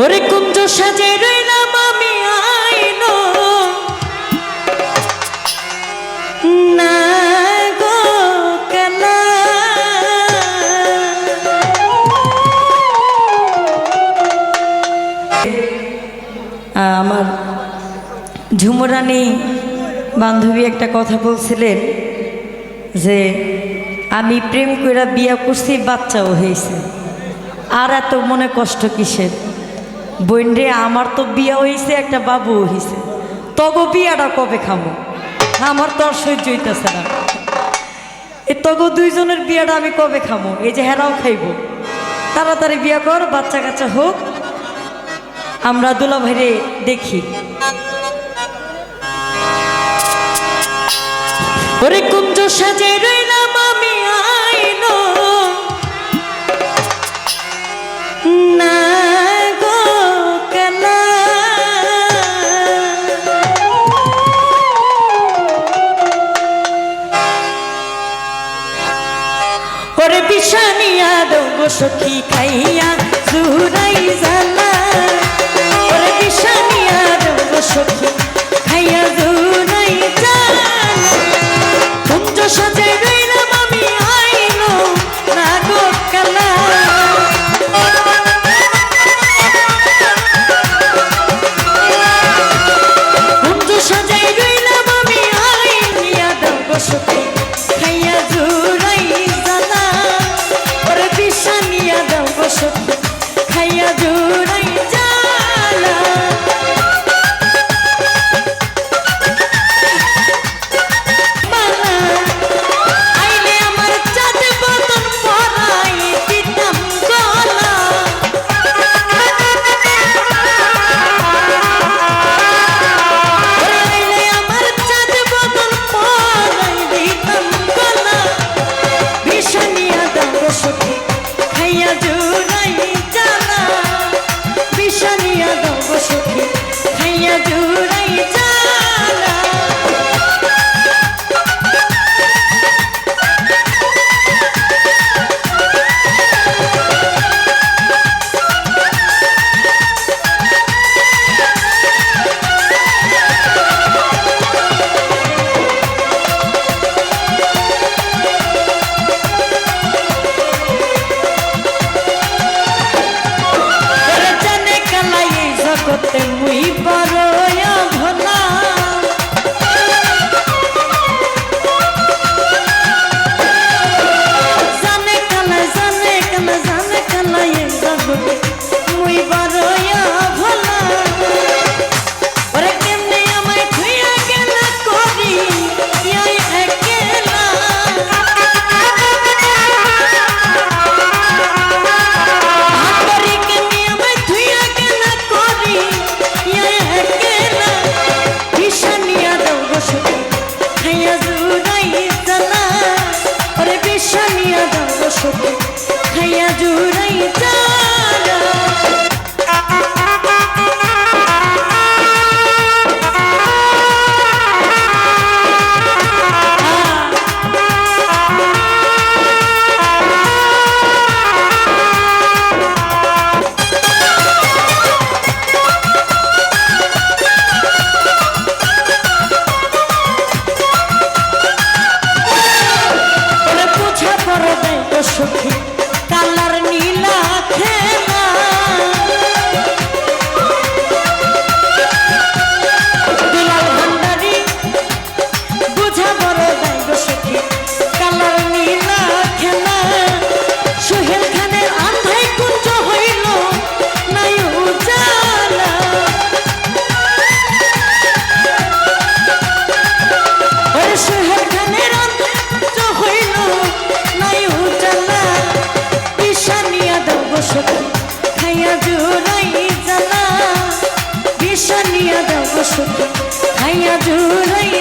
ওরে কুঞ্জ সাজে রইলাম আমি আইনো। না আমার ঝুমরানি বান্ধবী একটা কথা বলছিলেন যে, আমি প্রেম কইরা বিয়া করছি, বাচ্চাও হয়েছে। আর এত মনে কষ্ট কিসের? বোন রে আমার তো বিয়া হয়েছে একটা বাবু হয়েছে তগো বিয়াটা কবে খামো? আমার তো আর সহ্য হইতেছে না। এ তগো দুইজনের বিয়াটা আমি কবে খামো? এই যে হেরাও খাইব। তাড়াতাড়ি বিয়া কর, বাচ্চা কাচ্চা হোক। আমরা দুলা ভাইরে দেখি। ওরে কুঞ্জ সাজে রইলাম সখী খাইয়া দুনিয়া দাও সুখ খাইয়া জুড়াই